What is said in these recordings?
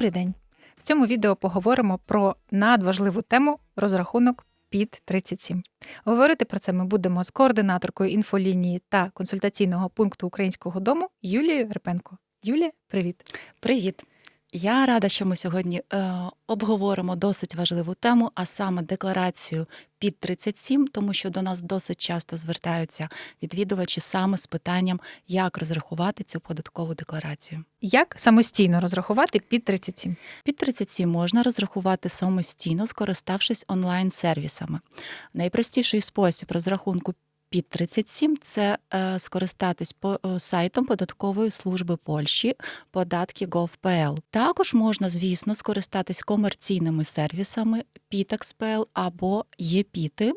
Добрий день. В цьому відео поговоримо про надважливу тему розрахунок під 37. Говорити про це ми будемо з координаторкою інфолінії та консультаційного пункту українського дому Юлією Репенко. Юлія, привіт. Привіт! Я рада, що ми сьогодні е, обговоримо досить важливу тему, а саме декларацію під 37, тому що до нас досить часто звертаються відвідувачі саме з питанням, як розрахувати цю податкову декларацію. Як самостійно розрахувати під 37? Під 37 можна розрахувати самостійно, скориставшись онлайн-сервісами. Найпростіший спосіб розрахунку під 37 – це е, скористатись по е, сайтом податкової служби Польщі податки.gov.pl. Також можна, звісно, скористатись комерційними сервісами Pitax.pl або ЄПіти,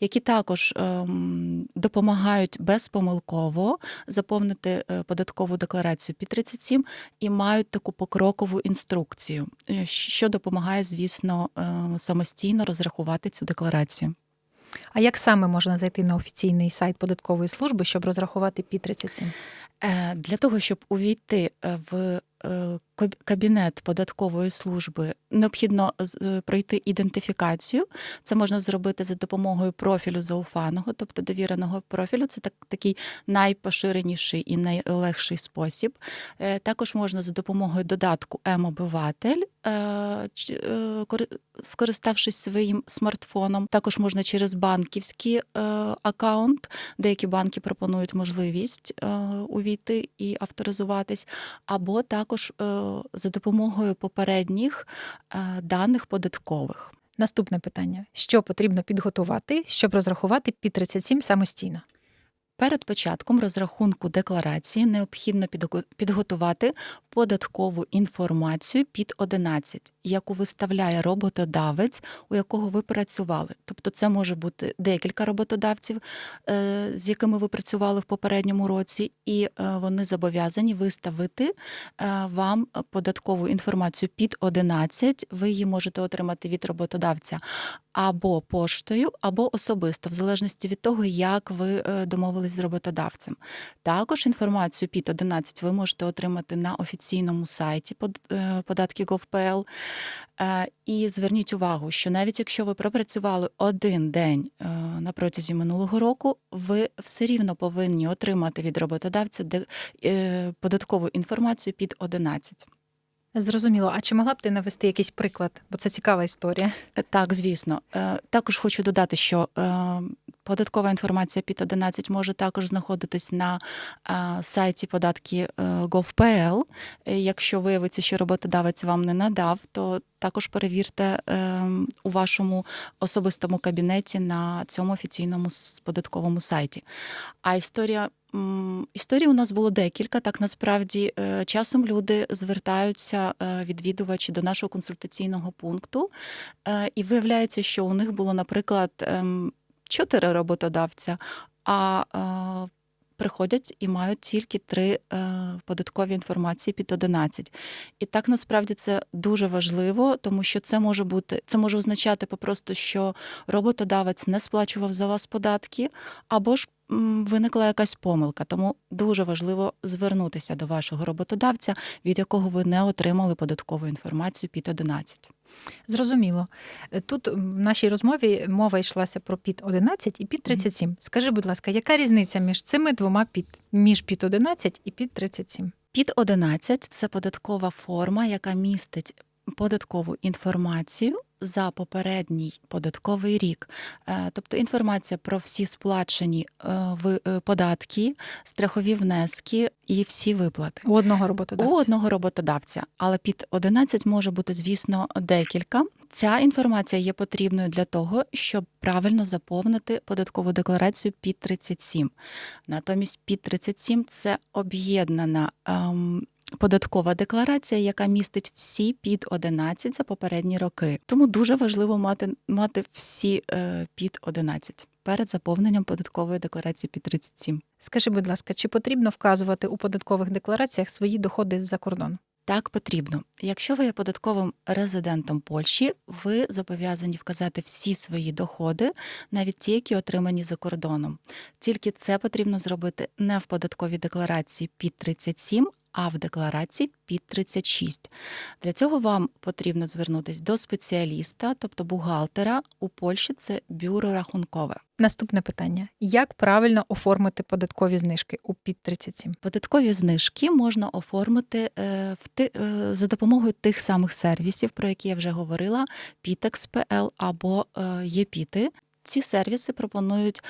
які також ем, допомагають безпомилково заповнити е, податкову декларацію під 37 і мають таку покрокову інструкцію, що допомагає, звісно, самостійно розрахувати цю декларацію. А як саме можна зайти на офіційний сайт податкової служби, щоб розрахувати під 37? Е, Для того, щоб увійти е, в е, кабінет податкової служби, необхідно е, пройти ідентифікацію. Це можна зробити за допомогою профілю зауфаного, тобто довіреного профілю. Це так, такий найпоширеніший і найлегший спосіб. Е, Також можна за допомогою додатку М-обиватель, е, скориставшись своїм смартфоном. Також можна через банківський аккаунт. Деякі банки пропонують можливість увійти і авторизуватись, або також за допомогою попередніх е, даних податкових. Наступне питання: що потрібно підготувати, щоб розрахувати під 37 самостійно? Перед початком розрахунку декларації необхідно підготувати податкову інформацію під 11, яку виставляє роботодавець, у якого ви працювали. Тобто це може бути декілька роботодавців, е, з якими ви працювали в попередньому році, і е, вони зобов'язані виставити е, вам податкову інформацію під 11. Ви її можете отримати від роботодавця або поштою, або особисто, в залежності від того, як ви домовились з роботодавцем. Також інформацію під 11 ви можете отримати на офіційному сайті е, податки.gov.pl. Е, І зверніть увагу, що навіть якщо ви пропрацювали один день е, на протязі минулого року, ви все рівно повинні отримати від роботодавця податкову інформацію під 11. Зрозуміло. А чи могла б ти навести якийсь приклад? Бо це цікава історія. Так, звісно. Також хочу додати, що е, податкова інформація під 11 може також знаходитись на е, сайті податки е, gov.pl. Е, Якщо виявиться, що роботодавець вам не надав, то також перевірте у вашому особистому кабінеті на цьому офіційному податковому сайті. А історія. Історій у нас було декілька. Так насправді часом люди звертаються відвідувачі до нашого консультаційного пункту, І виявляється, що у них було, наприклад, ем, чотири роботодавця, а е, приходять і мають тільки три е, податкові інформації під 11. І так насправді це дуже важливо, тому що це може бути, це може означати попросту, що роботодавець не сплачував за вас податки, або ж виникла якась помилка. Тому дуже важливо звернутися до вашого роботодавця, від якого ви не отримали податкову інформацію під 11. Зрозуміло. Е, Тут в нашій розмові мова йшлася про під 11 і під 37. Скажи, будь ласка, яка різниця між цими двома під між під 11 і під 37? Під 11 – це податкова форма, яка містить податкову інформацію за попередній податковий рік. Е, Тобто інформація про всі сплачені е, е, податки, страхові внески і всі виплати. У одного роботодавця. У одного роботодавця, але під 11 може бути, звісно, декілька. Ця інформація є потрібною для того, щоб правильно заповнити податкову декларацію під 37. Натомість під 37 – це об'єднана ем, податкова декларація, яка містить всі під 11 за попередні роки. Тому дуже важливо мати, мати всі е, під 11 перед заповненням податкової декларації під 37. Скажи, будь ласка, чи потрібно вказувати у податкових деклараціях свої доходи з-за кордону? Так потрібно. Якщо ви є податковим резидентом Польщі, ви зобов'язані вказати всі свої доходи, навіть ті, які отримані за кордоном. Тільки це потрібно зробити не в податковій декларації під 37, а в декларації під 36. Для цього вам потрібно звернутися до спеціаліста, тобто бухгалтера. У Польщі це бюро рахункове. Наступне питання: як правильно оформити податкові знижки у під 37? Податкові знижки можна оформити е, в ти, е, за допомогою тих самих сервісів, про які я вже говорила: Pitex.pl або е, ЄПіти. Ці сервіси пропонують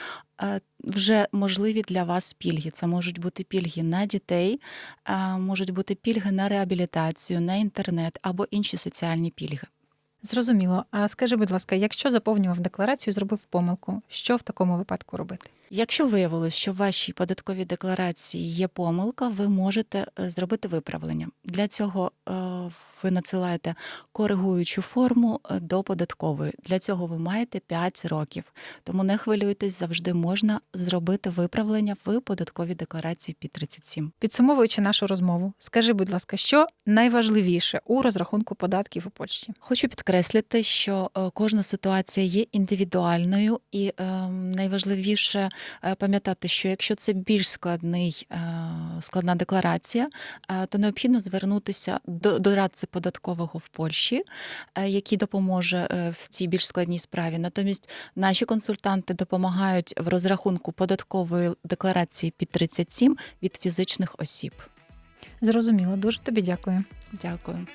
е, вже можливі для вас пільги. Це можуть бути пільги на дітей, е, можуть бути пільги на реабілітацію, на інтернет або інші соціальні пільги. Зрозуміло. А скажи, будь ласка, якщо заповнював декларацію, зробив помилку, що в такому випадку робити? Якщо виявилось, що в вашій податковій декларації є помилка, ви можете е, зробити виправлення. Для цього е, ви надсилаєте коригуючу форму е, до податкової. Для цього ви маєте 5 років. Тому не хвилюйтесь, завжди можна зробити виправлення в податковій декларації під 37. Підсумовуючи нашу розмову, скажи, будь ласка, що найважливіше у розрахунку податків у Польщі? Хочу підкреслити, що е, кожна ситуація є індивідуальною, і найважливіше пам'ятати, що якщо це більш складний складна декларація, то необхідно звернутися до, до радці податкового в Польщі, е, який допоможе е, в цій більш складній справі. Натомість наші консультанти допомагають в розрахунку податкової декларації під 37 від фізичних осіб. Зрозуміло, дуже тобі дякую. Дякую.